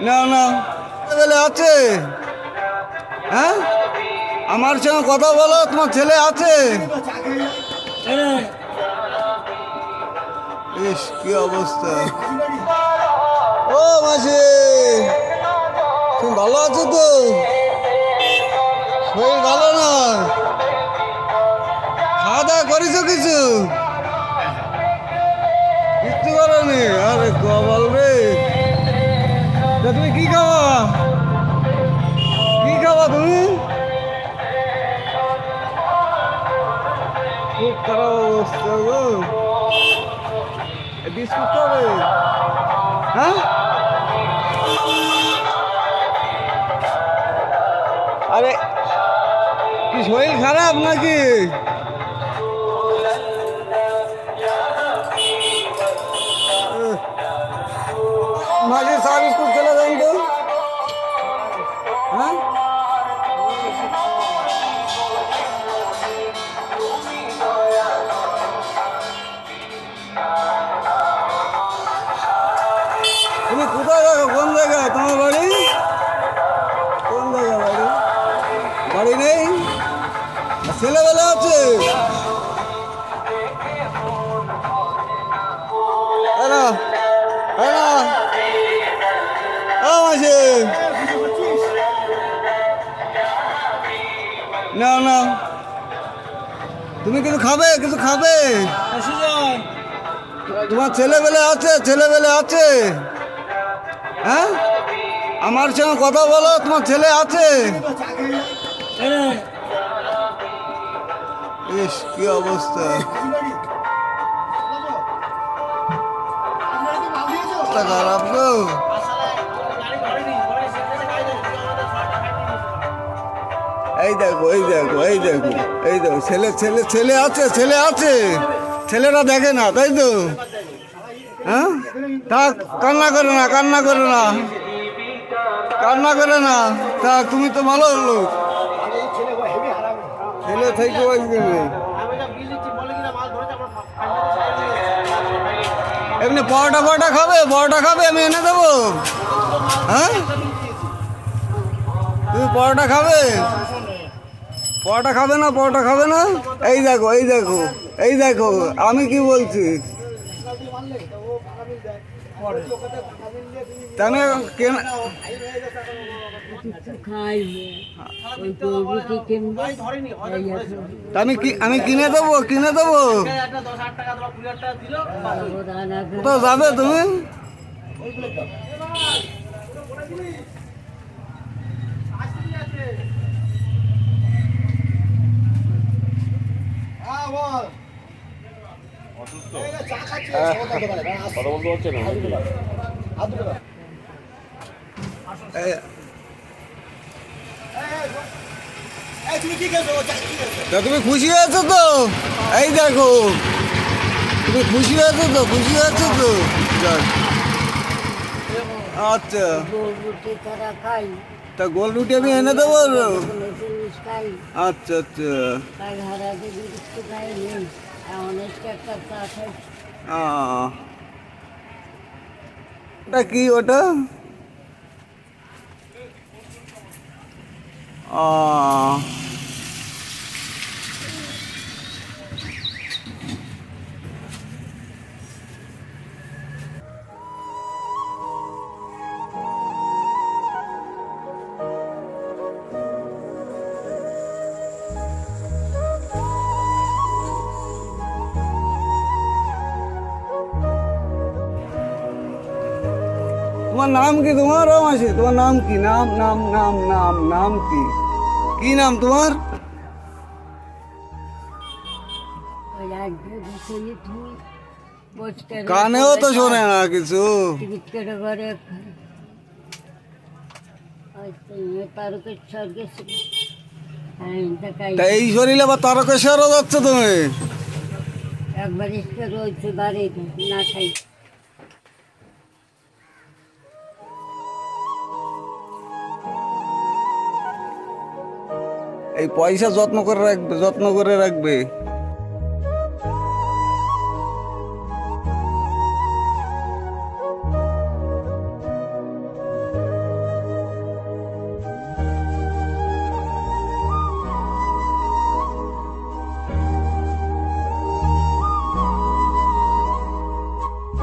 না না। ছেলে আছে। হ্যাঁ? আমার সঙ্গে কথা বলো, তোমার ছেলে আছে। ইস, কি অবস্থা। ও মাসি, তুমি ভালো আছো তো? শরীর ভালো না? খাওয়া দাওয়া করেছ কিছু? কিচ্ছু করনি? আরে কবল রে। তুমি কি খাওয়া? কি খাওয়া তুমি? খুব খারাপ অবস্থা গো। বিস্কুট খাবে? হ্যাঁ? আরে, কি শরীর খারাপ নাকি? না না তুমি কিছু খাবে কিছু খাবে? তোমার ছেলেবেলে আছে ছেলেবেলে আছে। হ্যাঁ? আমার সঙ্গে কথা বলো তোমার ছেলে আছে। ইস কি অবস্থা। অবস্থা দেখো, এই দেখো এই দেখো এই দেখো। ছেলে ছেলে ছেলে আছে ছেলে আছে। ছেলেরা দেখে না, তাই তো? হ্যাঁ? তা কান্না করে না, কান্না করে না। কান্না করে না। তা তুমি তো ভালো লোক। ছেলে থেকে এমনি পরোটা পরোটা খাবে? পরোটা খাবে? আমি এনে দেবো। হ্যাঁ? তুমি পরোটা খাবে? পরোটা খাবে না, পরোটা খাবে না? এই দেখো এই দেখো এই দেখো, আমি কি বলছি? তা আমি কেন আমি কিনে দেবো কিনে দেবো? কোথাও যাবে তুমি? তুমি খুশি আছো তো? এই দেখো। তুমি খুশি আছো তো? খুশি আছো তো? আচ্ছা। তা গোল রুটি আমি এনে দেবো? আচ্ছা আচ্ছা। ওটা কি ওটা আহ। তোমার নাম কি? তোমার ও মাসি তোমার নাম কি? নাম নাম নাম নাম নাম কি? কি নাম তোমার? কানেও তো শোনে না কিছু। তারকেশ্বর এই শরীরে আবার তারকেশ্বরও যাচ্ছে তুমি? একবার বাড়িতে, না খাই এই পয়সা যত্ন করে রাখবে যত্ন করে রাখবে।